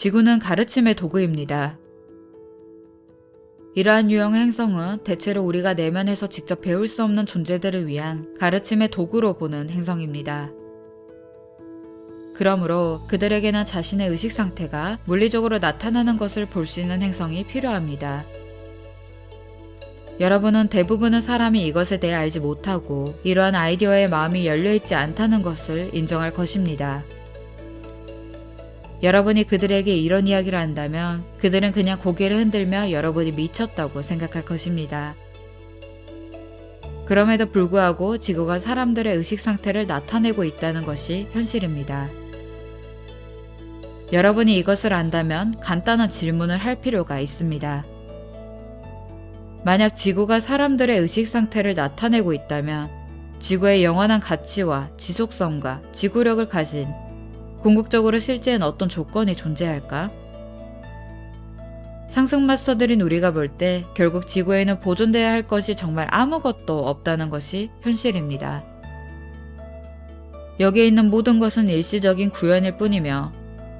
지구는 가르침의 도구입니다. 이러한 유형의 행성은 대체로 우리가 내면에서 직접 배울 수 없는 존재들을 위한 가르침의 도구로 보는 행성입니다. 그러므로 그들에게는 자신의 의식 상태가 물리적으로 나타나는 것을 볼 수 있는 행성이 필요합니다. 여러분은 대부분의 사람이 이것에 대해 알지 못하고 이러한 아이디어에 마음이 열려있지 않다는 것을 인정할 것입니다. 여러분이 그들에게 이런 이야기를 한다면 그들은 그냥 고개를 흔들며 여러분이 미쳤다고 생각할 것입니다. 그럼에도 불구하고 지구가 사람들의 의식 상태를 나타내고 있다는 것이 현실입니다. 여러분이 이것을 안다면 간단한 질문을 할 필요가 있습니다. 만약 지구가 사람들의 의식 상태를 나타내고 있다면 지구의 영원한 가치와 지속성과 지구력을 가진 궁극적으로 실제엔 어떤 조건이 존재할까? 상승 마스터들인 우리가 볼 때 결국 지구에는 보존돼야 할 것이 정말 아무것도 없다는 것이 현실입니다. 여기에 있는 모든 것은 일시적인 구현일 뿐이며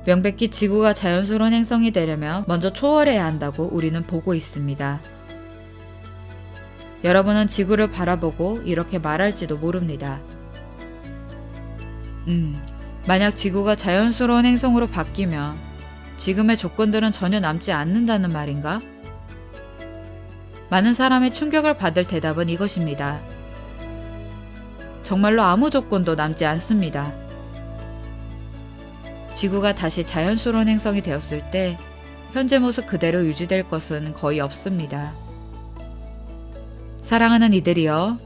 명백히 지구가 자연스러운 행성이 되려면 먼저 초월해야 한다고 우리는 보고 있습니다. 여러분은 지구를 바라보고 이렇게 말할지도 모릅니다. 음, 만약 지구가 자연스러운 행성으로 바뀌면 지금의 조건들은 전혀 남지 않는다는 말인가? 많은 사람의 충격을 받을 대답은 이것입니다. 정말로 아무 조건도 남지 않습니다. 지구가 다시 자연스러운 행성이 되었을 때 현재 모습 그대로 유지될 것은 거의 없습니다. 사랑하는 이들이여,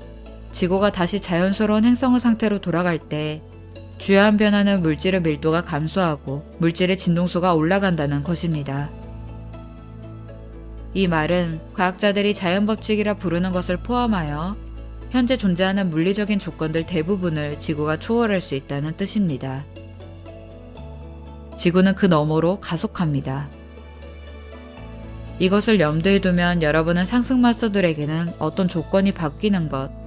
지구가 다시 자연스러운 행성의 상태로 돌아갈 때 주요한 변화는 물질의 밀도가 감소하고 물질의 진동수가 올라간다는 것입니다. 이 말은 과학자들이 자연법칙이라 부르는 것을 포함하여 현재 존재하는 물리적인 조건들 대부분을 지구가 초월할 수 있다는 뜻입니다. 지구는 그 너머로 가속합니다. 이것을 염두에 두면 여러분은 상승 마스터들에게는 어떤 조건이 바뀌는 것,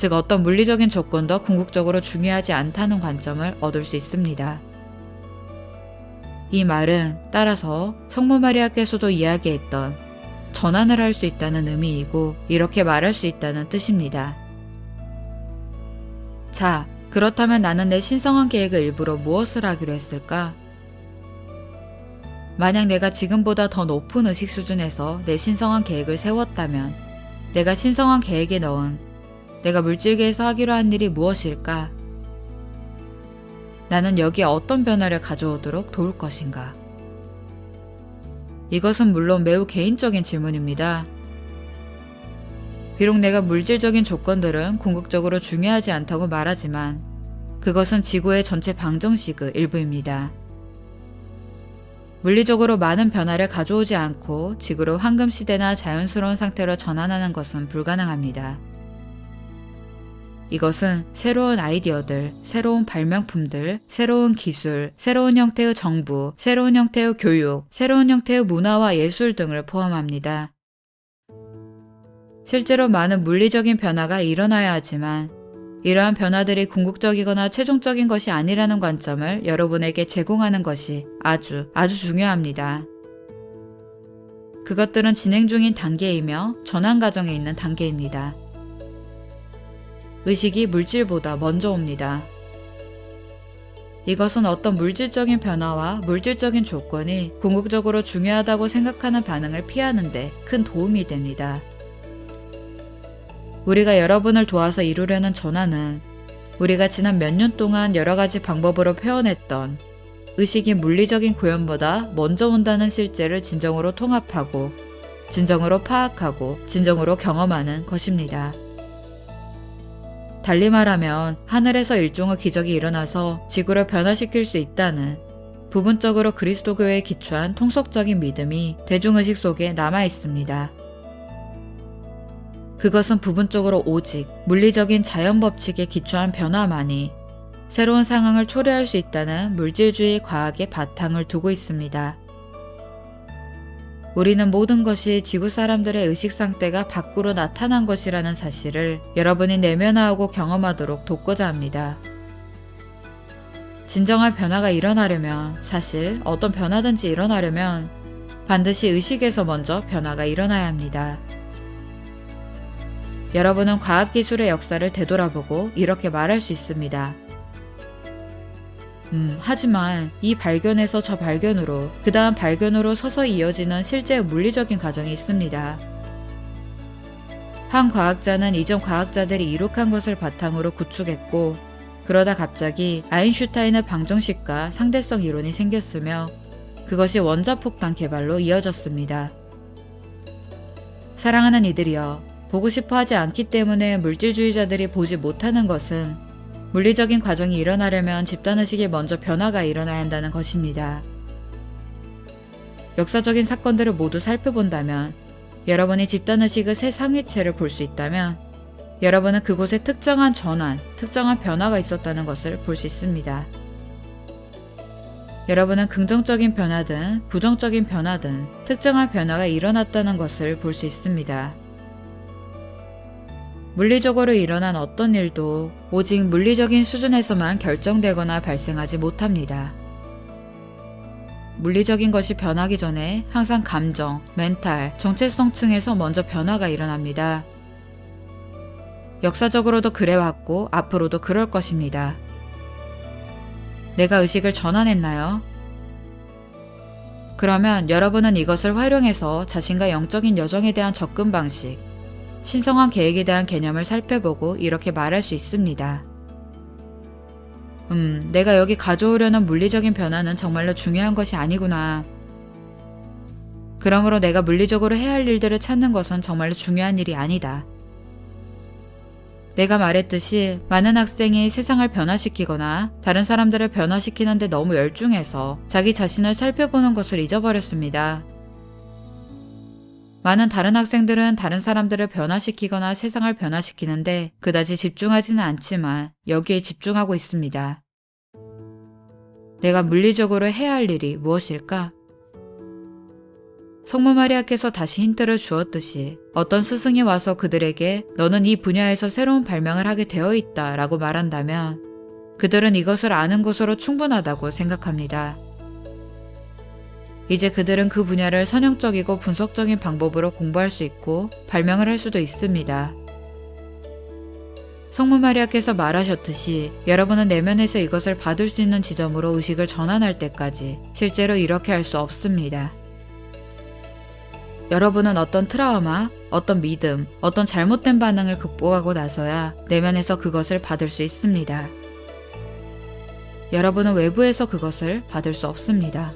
즉 어떤 물리적인 조건도 궁극적으로 중요하지 않다는 관점을 얻을 수 있습니다. 이 말은 따라서 성모 마리아께서도 이야기했던 전환을 할 수 있다는 의미이고 이렇게 말할 수 있다는 뜻입니다. 자, 그렇다면 나는 내 신성한 계획을 일부러 무엇을 하기로 했을까? 만약 내가 지금보다 더 높은 의식 수준에서 내 신성한 계획을 세웠다면 내가 신성한 계획에 넣은 내가 물질계에서 하기로 한 일이 무엇일까? 나는 여기에 어떤 변화를 가져오도록 도울 것인가? 이것은 물론 매우 개인적인 질문입니다. 비록 내가 물질적인 조건들은 궁극적으로 중요하지 않다고 말하지만 그것은 지구의 전체 방정식의 일부입니다. 물리적으로 많은 변화를 가져오지 않고 지구로 황금 시대나 자연스러운 상태로 전환하는 것은 불가능합니다. 이것은 새로운 아이디어들, 새로운 발명품들, 새로운 기술, 새로운 형태의 정부, 새로운 형태의 교육, 새로운 형태의 문화와 예술 등을 포함합니다. 실제로 많은 물리적인 변화가 일어나야 하지만 이러한 변화들이 궁극적이거나 최종적인 것이 아니라는 관점을 여러분에게 제공하는 것이 아주 아주 중요합니다. 그것들은 진행 중인 단계이며 전환 과정에 있는 단계입니다. 의식이 물질보다 먼저 옵니다. 이것은 어떤 물질적인 변화와 물질적인 조건이 궁극적으로 중요하다고 생각하는 반응을 피하는데 큰 도움이 됩니다. 우리가 여러분을 도와서 이루려는 전환은 우리가 지난 몇 년 동안 여러 가지 방법으로 표현했던 의식이 물리적인 구현보다 먼저 온다는 실제를 진정으로 통합하고 진정으로 파악하고 진정으로 경험하는 것입니다. 달리 말하면 하늘에서 일종의 기적이 일어나서 지구를 변화시킬 수 있다는 부분적으로 그리스도교에 기초한 통속적인 믿음이 대중의식 속에 남아 있습니다. 그것은 부분적으로 오직 물리적인 자연 법칙에 기초한 변화만이 새로운 상황을 초래할 수 있다는 물질주의 과학의 바탕을 두고 있습니다. 우리는 모든 것이 지구 사람들의 의식 상태가 밖으로 나타난 것이라는 사실을 여러분이 내면화하고 경험하도록 돕고자 합니다. 진정한 변화가 일어나려면 사실 어떤 변화든지 일어나려면 반드시 의식에서 먼저 변화가 일어나야 합니다. 여러분은 과학기술의 역사를 되돌아보고 이렇게 말할 수 있습니다. 음, 하지만 이 발견에서 저 발견으로, 그 다음 발견으로 서서히 이어지는 실제 물리적인 과정이 있습니다. 한 과학자는 이전 과학자들이 이룩한 것을 바탕으로 구축했고, 그러다 갑자기 아인슈타인의 방정식과 상대성 이론이 생겼으며, 그것이 원자폭탄 개발로 이어졌습니다. 사랑하는 이들이여, 보고 싶어 하지 않기 때문에 물질주의자들이 보지 못하는 것은 물리적인 과정이 일어나려면 집단의식에 먼저 변화가 일어나야 한다는 것입니다. 역사적인 사건들을 모두 살펴본다면 여러분이 집단의식의 새 상위체를 볼 수 있다면 여러분은 그곳에 특정한 전환, 특정한 변화가 있었다는 것을 볼 수 있습니다. 여러분은 긍정적인 변화든 부정적인 변화든 특정한 변화가 일어났다는 것을 볼 수 있습니다. 물리적으로 일어난 어떤 일도 오직 물리적인 수준에서만 결정되거나 발생하지 못합니다. 물리적인 것이 변하기 전에 항상 감정, 멘탈, 정체성 층에서 먼저 변화가 일어납니다. 역사적으로도 그래왔고 앞으로도 그럴 것입니다. 내가 의식을 전환했나요? 그러면 여러분은 이것을 활용해서 자신과 영적인 여정에 대한 접근 방식, 신성한 계획에 대한 개념을 살펴보고 이렇게 말할 수 있습니다. 음, 내가 여기 가져오려는 물리적인 변화는 정말로 중요한 것이 아니구나. 그러므로 내가 물리적으로 해야 할 일들을 찾는 것은 정말로 중요한 일이 아니다. 내가 말했듯이 많은 학생이 세상을 변화시키거나 다른 사람들을 변화시키는데 너무 열중해서 자기 자신을 살펴보는 것을 잊어버렸습니다. 많은 다른 학생들은 다른 사람들을 변화시키거나 세상을 변화시키는데 그다지 집중하지는 않지만 여기에 집중하고 있습니다. 내가 물리적으로 해야 할 일이 무엇일까? 성모 마리아께서 다시 힌트를 주었듯이 어떤 스승이 와서 그들에게 너는 이 분야에서 새로운 발명을 하게 되어 있다 라고 말한다면 그들은 이것을 아는 것으로 충분하다고 생각합니다. 이제 그들은 그 분야를 선형적이고 분석적인 방법으로 공부할 수 있고 발명을 할 수도 있습니다. 성모 마리아께서 말하셨듯이 여러분은 내면에서 이것을 받을 수 있는 지점으로 의식을 전환할 때까지 실제로 이렇게 할 수 없습니다. 여러분은 어떤 트라우마, 어떤 믿음, 어떤 잘못된 반응을 극복하고 나서야 내면에서 그것을 받을 수 있습니다. 여러분은 외부에서 그것을 받을 수 없습니다.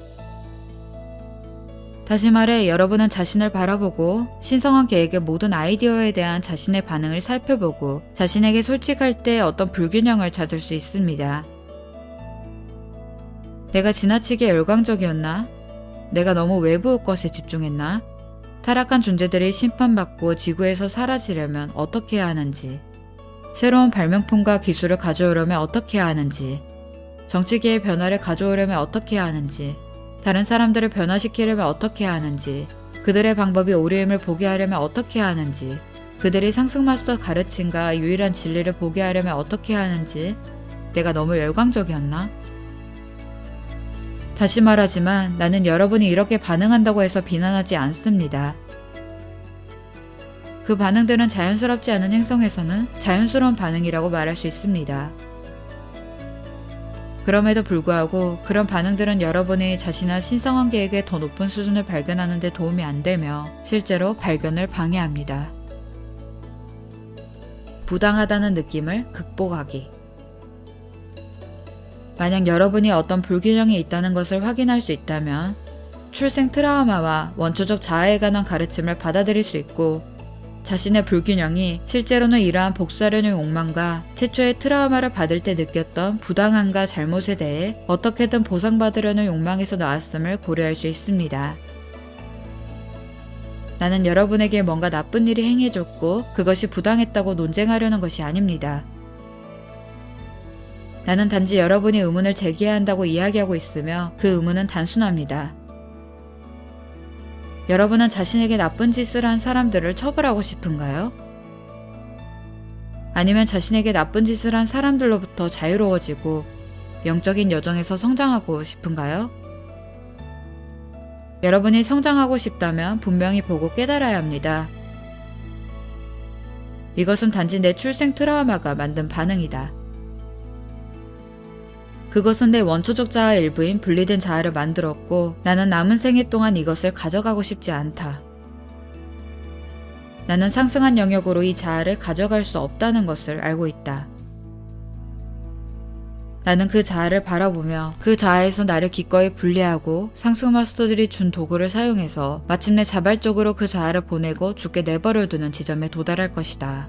다시 말해 여러분은 자신을 바라보고 신성한 계획의 모든 아이디어에 대한 자신의 반응을 살펴보고 자신에게 솔직할 때 어떤 불균형을 찾을 수 있습니다. 내가 지나치게 열광적이었나? 내가 너무 외부 것에 집중했나? 타락한 존재들이 심판받고 지구에서 사라지려면 어떻게 해야 하는지, 새로운 발명품과 기술을 가져오려면 어떻게 해야 하는지, 정치계의 변화를 가져오려면 어떻게 해야 하는지, 다른 사람들을 변화시키려면 어떻게 하는지, 그들의 방법이 옳음을 보게 하려면 어떻게 하는지, 그들이 상승마스터 가르침과 유일한 진리를 보게 하려면 어떻게 하는지, 내가 너무 열광적이었나? 다시 말하지만 나는 여러분이 이렇게 반응한다고 해서 비난하지 않습니다. 그 반응들은 자연스럽지 않은 행성에서는 자연스러운 반응이라고 말할 수 있습니다. 그럼에도 불구하고 그런 반응들은 여러분이 자신의 신성한 계획의 더 높은 수준을 발견하는 데 도움이 안 되며 실제로 발견을 방해합니다. 부당하다는 느낌을 극복하기. 만약 여러분이 어떤 불균형이 있다는 것을 확인할 수 있다면 출생 트라우마와 원초적 자아에 관한 가르침을 받아들일 수 있고 자신의 불균형이 실제로는 이러한 복수하려는 욕망과 최초의 트라우마를 받을 때 느꼈던 부당함과 잘못에 대해 어떻게든 보상받으려는 욕망에서 나왔음을 고려할 수 있습니다. 나는 여러분에게 뭔가 나쁜 일이 행해졌고 그것이 부당했다고 논쟁하려는 것이 아닙니다. 나는 단지 여러분이 의문을 제기해야 한다고 이야기하고 있으며 그 의문은 단순합니다. 여러분은 자신에게 나쁜 짓을 한 사람들을 처벌하고 싶은가요? 아니면 자신에게 나쁜 짓을 한 사람들로부터 자유로워지고 영적인 여정에서 성장하고 싶은가요? 여러분이 성장하고 싶다면 분명히 보고 깨달아야 합니다. 이것은 단지 내 출생 트라우마가 만든 반응이다. 그것은 내 원초적 자아 일부인 분리된 자아를 만들었고 나는 남은 생애 동안 이것을 가져가고 싶지 않다. 나는 상승한 영역으로 이 자아를 가져갈 수 없다는 것을 알고 있다. 나는 그 자아를 바라보며 그 자아에서 나를 기꺼이 분리하고 상승 마스터들이 준 도구를 사용해서 마침내 자발적으로 그 자아를 보내고 죽게 내버려 두는 지점에 도달할 것이다.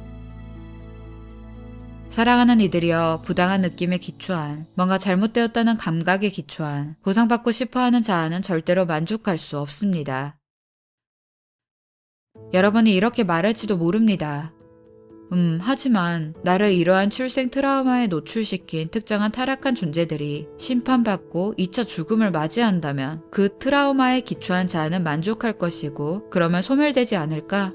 사랑하는 이들이여 부당한 느낌에 기초한 뭔가 잘못되었다는 감각에 기초한 보상받고 싶어하는 자아는 절대로 만족할 수 없습니다. 여러분이 이렇게 말할지도 모릅니다. 음, 하지만 나를 이러한 출생 트라우마에 노출시킨 특정한 타락한 존재들이 심판받고 2차 죽음을 맞이한다면 그 트라우마에 기초한 자아는 만족할 것이고 그러면 소멸되지 않을까?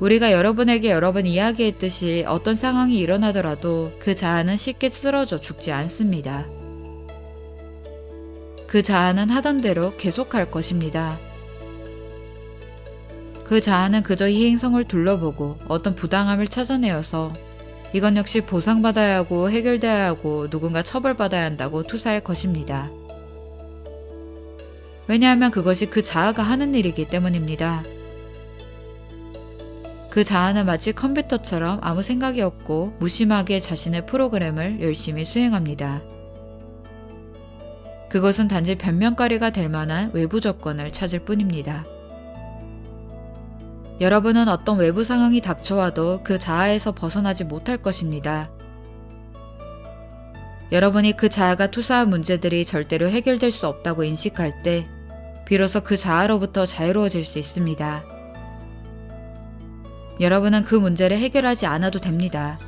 우리가 여러분에게 여러 번 이야기했듯이 어떤 상황이 일어나더라도 그 자아는 쉽게 쓰러져 죽지 않습니다. 그 자아는 하던 대로 계속할 것입니다. 그 자아는 그저 이 행성을 둘러보고 어떤 부당함을 찾아내어서 이건 역시 보상받아야 하고 해결돼야 하고 누군가 처벌받아야 한다고 투사할 것입니다. 왜냐하면 그것이 그 자아가 하는 일이기 때문입니다. 그 자아는 마치 컴퓨터처럼 아무 생각이 없고 무심하게 자신의 프로그램을 열심히 수행합니다. 그것은 단지 변명거리가 될 만한 외부 조건을 찾을 뿐입니다. 여러분은 어떤 외부 상황이 닥쳐와도 그 자아에서 벗어나지 못할 것입니다. 여러분이 그 자아가 투사한 문제들이 절대로 해결될 수 없다고 인식할 때, 비로소 그 자아로부터 자유로워질 수 있습니다. 여러분은 그 문제를 해결하지 않아도 됩니다.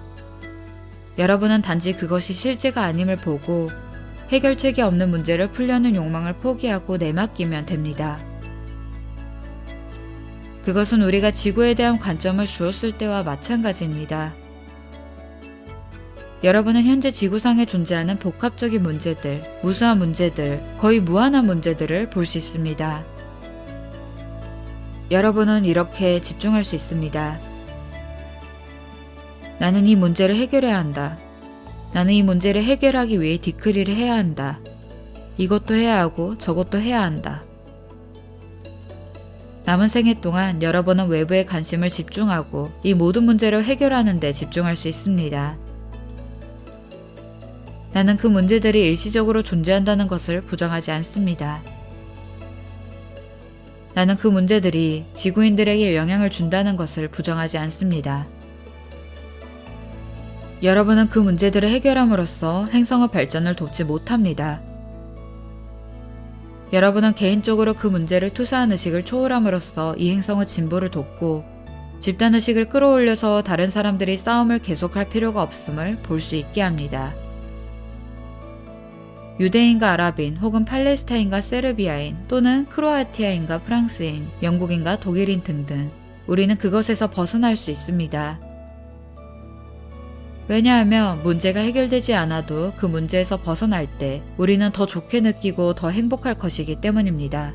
여러분은 단지 그것이 실제가 아님을 보고 해결책이 없는 문제를 풀려는 욕망을 포기하고 내맡기면 됩니다. 그것은 우리가 지구에 대한 관점을 주었을 때와 마찬가지입니다. 여러분은 현재 지구상에 존재하는 복합적인 문제들, 무수한 문제들, 거의 무한한 문제들을 볼 수 있습니다. 여러분은 이렇게 집중할 수 있습니다. 나는 이 문제를 해결해야 한다. 나는 이 문제를 해결하기 위해 디크리를 해야 한다. 이것도 해야 하고 저것도 해야 한다. 남은 생애 동안 여러분은 외부에 관심을 집중하고 이 모든 문제를 해결하는 데 집중할 수 있습니다. 나는 그 문제들이 일시적으로 존재한다는 것을 부정하지 않습니다. 나는 그 문제들이 지구인들에게 영향을 준다는 것을 부정하지 않습니다. 여러분은 그 문제들을 해결함으로써 행성의 발전을 돕지 못합니다. 여러분은 개인적으로 그 문제를 투사한 의식을 초월함으로써 이 행성의 진보를 돕고 집단 의식을 끌어올려서 다른 사람들이 싸움을 계속할 필요가 없음을 볼 수 있게 합니다. 유대인과 아랍인 혹은 팔레스타인과 세르비아인 또는 크로아티아인과 프랑스인, 영국인과 독일인 등등 우리는 그것에서 벗어날 수 있습니다. 왜냐하면 문제가 해결되지 않아도 그 문제에서 벗어날 때 우리는 더 좋게 느끼고 더 행복할 것이기 때문입니다.